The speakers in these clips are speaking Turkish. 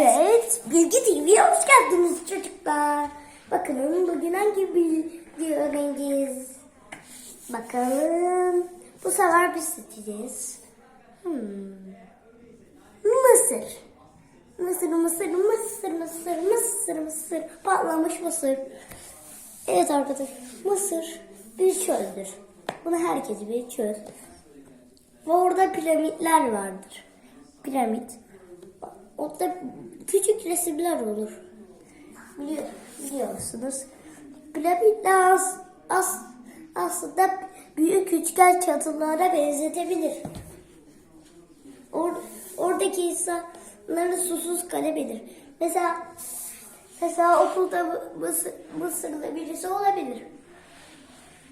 Evet, Bilgi TV'ye hoş geldiniz çocuklar. Bakalım bugün hangi bilgi öğreneceğiz? Bakalım. Bu sefer biz seçeceğiz. Hmm. Mısır. Mısır, mısır, mısır, mısır, mısır, mısır. Patlamış mısır. Evet arkadaşlar, Mısır bir çöldür. Bunu herkes bilir çöl. Ve orada piramitler vardır. Piramit. Orada küçük resimler olur. Biliyor, biliyorsunuz. Piramitler as, as, aslında büyük üçgen çatılara benzetebilir. Or, oradaki insanları susuz kalabilir. Mesela mesela okulda Mı- Mısır, Mısır'da birisi olabilir.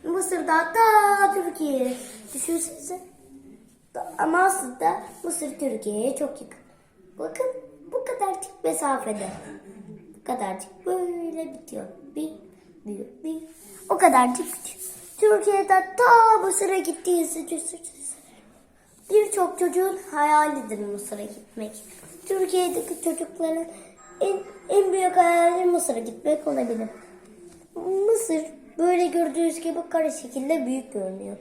Mısır'da hatta Türkiye. Düşünsenize. Ama aslında Mısır Türkiye'ye çok yakın. Bakın bu kadarcık mesafede. Bu kadarcık böyle bitiyor. Bir, bir, bir. O kadarcık küçük. Türkiye'den ta Mısır'a gittiğinizi düşünsenize. Birçok çocuğun hayalidir Mısır'a gitmek. Türkiye'deki çocukların en, en büyük hayali Mısır'a gitmek olabilir. Mısır böyle gördüğünüz gibi kare şekilde büyük görünüyor.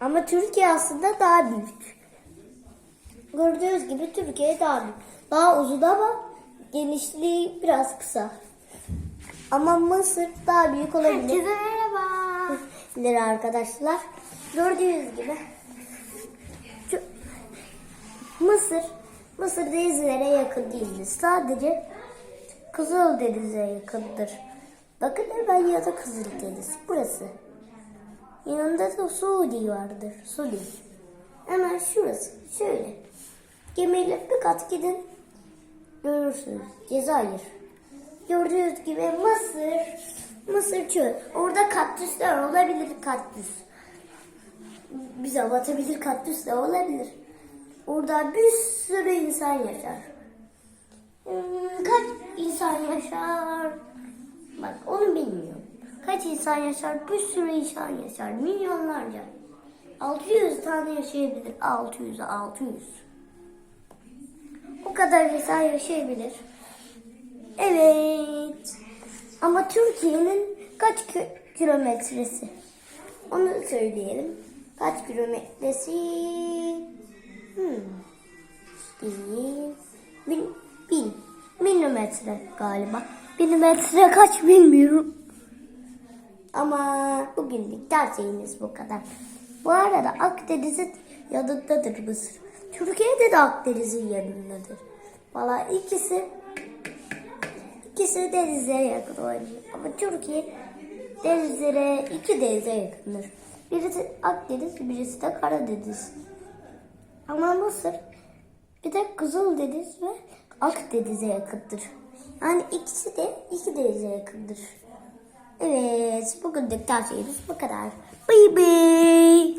Ama Türkiye aslında daha büyük. Gördüğünüz gibi Türkiye daha büyük. Daha uzun ama genişliği biraz kısa. Ama Mısır daha büyük olabilir. Herkese merhaba. Bilir arkadaşlar. Gördüğünüz gibi şu- Mısır Mısır denizlere yakın değildir. Sadece Kızıldeniz'e yakındır. Bakın hemen ya da Kızıldeniz. Burası. Yanında da Suudi vardır. Suudi. Hemen şurası. Şöyle. Gemiyle bir kat gidin. Görürsünüz. Cezayir. Gördüğünüz gibi Mısır. Mısır çöl. Orada kaktüsler olabilir kaktüs. Bize batabilir kaktüs de olabilir. Orada bir sürü insan yaşar. Hmm, Kaç insan yaşar? Bak onu bilmiyorum. Kaç insan yaşar? Bir sürü insan yaşar. Milyonlarca. 600 tane yaşayabilir. 600, 600. O kadar insan yaşayabilir. Evet. Ama Türkiye'nin kaç kilometresi? Onu söyleyelim. Kaç kilometresi? Hmm. Değil. Bin, bin. Milimetre galiba. Milimetre kaç bilmiyorum. Ama bugünlük dersimiz bu kadar. Bu arada Akdeniz'in yanındadır Mısır. Türkiye'de de Akdeniz'in yanındadır. Valla ikisi ikisi denizlere yakın olabilir. Ama Türkiye denizlere, iki denize yakındır. Birisi Akdeniz, birisi de Karadeniz. Ama Mısır bir de Kızıldeniz ve Akdeniz'e yakındır. Yani ikisi de iki denize yakındır. Evet, bugün de tavsiyemiz bu kadar. Bye bye.